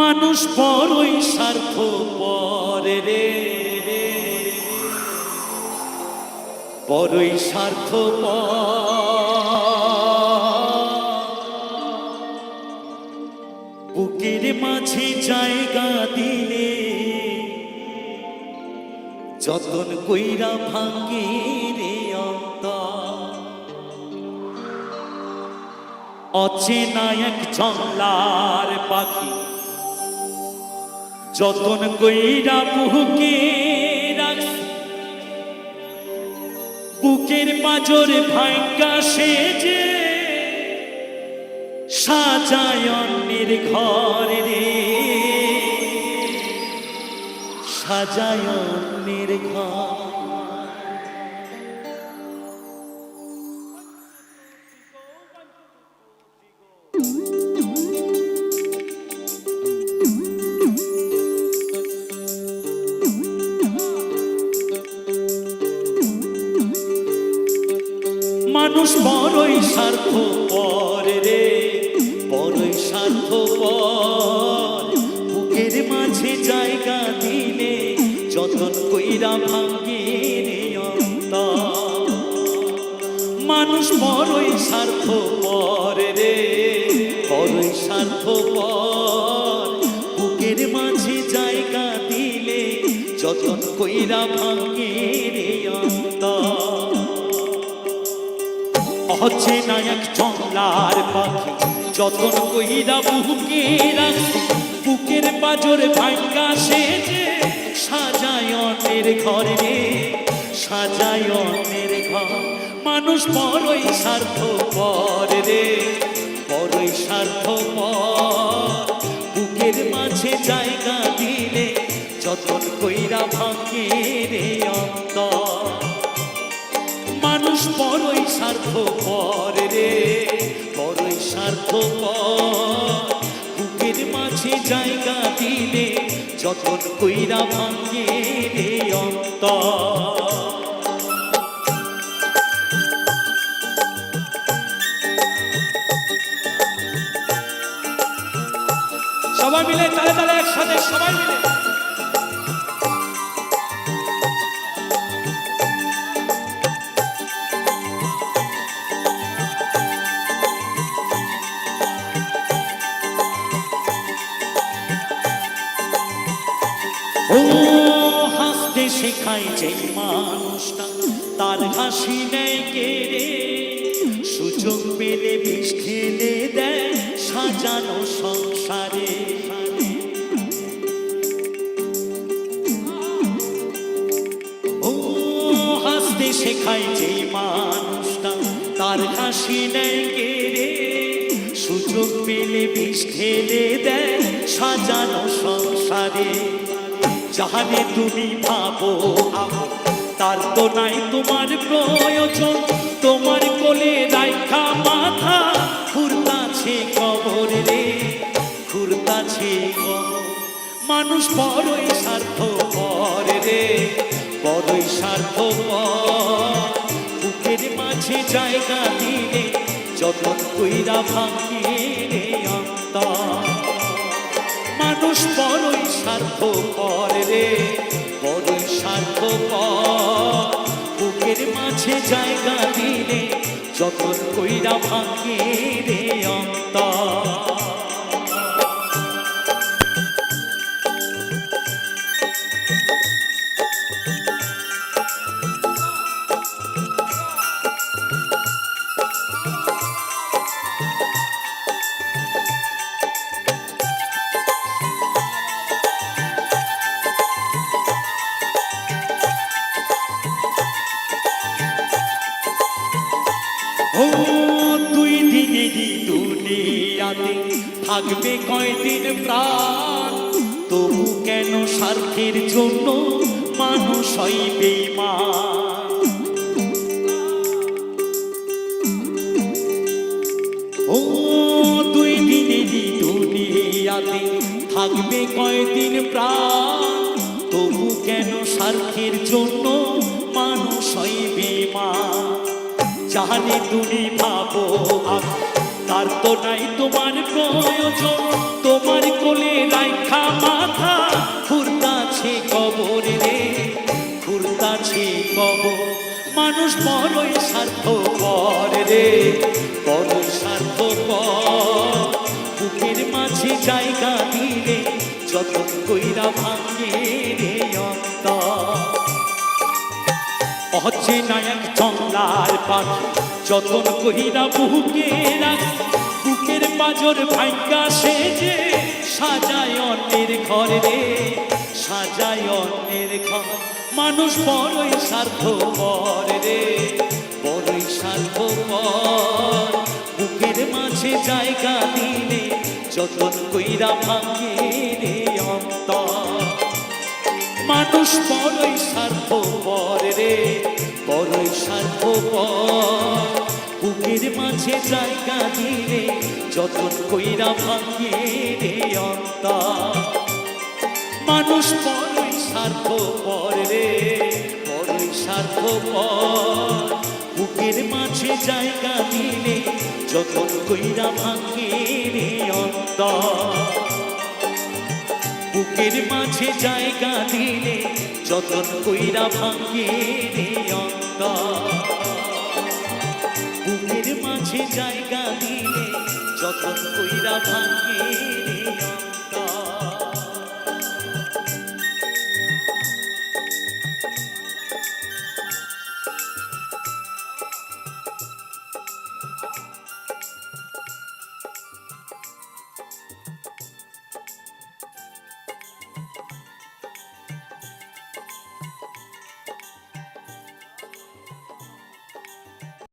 মানুষ বড়ই স্বার্থ পরে রে। বড়ই স্বার্থ বুকের মাঝে জায়গা দিলে যতন কইরা ভাঙ্গে রে অন্তর। অচেনা এক জংলার পাখি যতন কইরা বুকে রাখ। বুকের পাজরে ভাঙ্গা সেজে সাজায় অন্যের ঘর রে। সাজায় অন্যের ঘর। মানুষ বড়ই স্বার্থ পরে রে, বড়ই স্বার্থ পর বুকের মাঝে জায়গা দিলে যতন কইরা ভাঙ্গে। মানুষ বড়ই স্বার্থ পরে রে, বড়ই স্বার্থ পর বুকের মাঝে জায়গা দিলে যতন কইরা ভাঙ্গে রে হচ্ছে না এক জংলার পাখি। যতন কইরা বুকে রাখি, বুকের বাজর ভাঙ্গা সেজে সাজায়নের ঘরে রে সাজায়নের ঘর। মানুষ বড়ই স্বার্থ পরে রে, বড়ই স্বার্থ পর বুকের মাঝে জায়গা দিলে যতন কইরা ভাঙ্গে রে অন্তর বড়ই স্বার্থ পরে রে, বড়ই স্বার্থ বুকের মাঝে জায়গা দিলে যতন কইরা ভাঙে রে অন্তর। হাসতে শেখায় যে মানুষটা। তার হাসি নেয় কে রে? সুযোগ পেলে বিষ খেলে দেয়, সাজানো সংসারে। শেখায় যে মানুষটা, তার হাসি নেয় কে রে? সুযোগ পেলে বিষ ঢেলে দেয়, সাজানো সংসারে। যাহানে তুমি ভাবো তার তো নাই তোমার প্রয়োজন। তোমার কোলে রাইখা মাথা ঘুরতাছে কবর রে ঘুরতাছে মানুষ বড়ই স্বার্থ পরে রে, বড়ই স্বার্থ বুকের মাঝে জায়গা দিলে যত কইরা ভাঙে রে মানুষ বড়ই স্বার্থ পরে রে বড় স্বার্থ বুকের মাঝে জায়গা দিলে যতন কইরা ভাঙে রে অন্তর। ও দুই দিনেরই দুনিয়াতে থাকবে কয়দিন প্রাণ। তবু কেন স্বার্থের জন্য মানুষ হয় বেইমান ও দুই দিনেরই দুনিয়াতে থাকবে কয়দিন প্রাণ। তবু কেন স্বার্থের জন্য হানি তুমি ভাবো। তার তো নাই তোমার প্রয়োজন, তোমার কোলে রাইখা মাথা। ফুরতাছে কবর রে ফুরতাছে কবর। মানুষ বড়ই স্বার্থ কর রে বড় স্বার্থ কর বুকের মাঝে জায়গা দিলে যত কইরা ভাঙে রে অন্ত অচেনা নায়ক জঙ্গলার পাখি। যতন কইরা বুকে রাখ বুকের পাজর ভাঙ্গা সেজে সাজায় অন্যের ঘরে রে, সাজায় অন্যের ঘর। মানুষ বড়ই স্বার্থ রে, বড়ই স্বার্থ বুকের মাঝে জায়গা দিলে যতন কইরা ভাঙে রে অন্তর। মানুষ বড়ই স্বার্থপর রে, বড়ই স্বার্থপর। বুকের মাঝে জায়গা দিলে যতন কইরা ভাঙে রে অন্তর। মানুষ বড়ই স্বার্থপর রে বড়ই স্বার্থপর বুকের মাঝে জায়গা দিলে যতন কইরা ভাঙে রে অন্তর। বুকের মাঝে জায়গা দিলে যতন কইরা ভাঙে রে অন্তর। বুকের জায়গা দিলে যতন কইরা ভাঙে।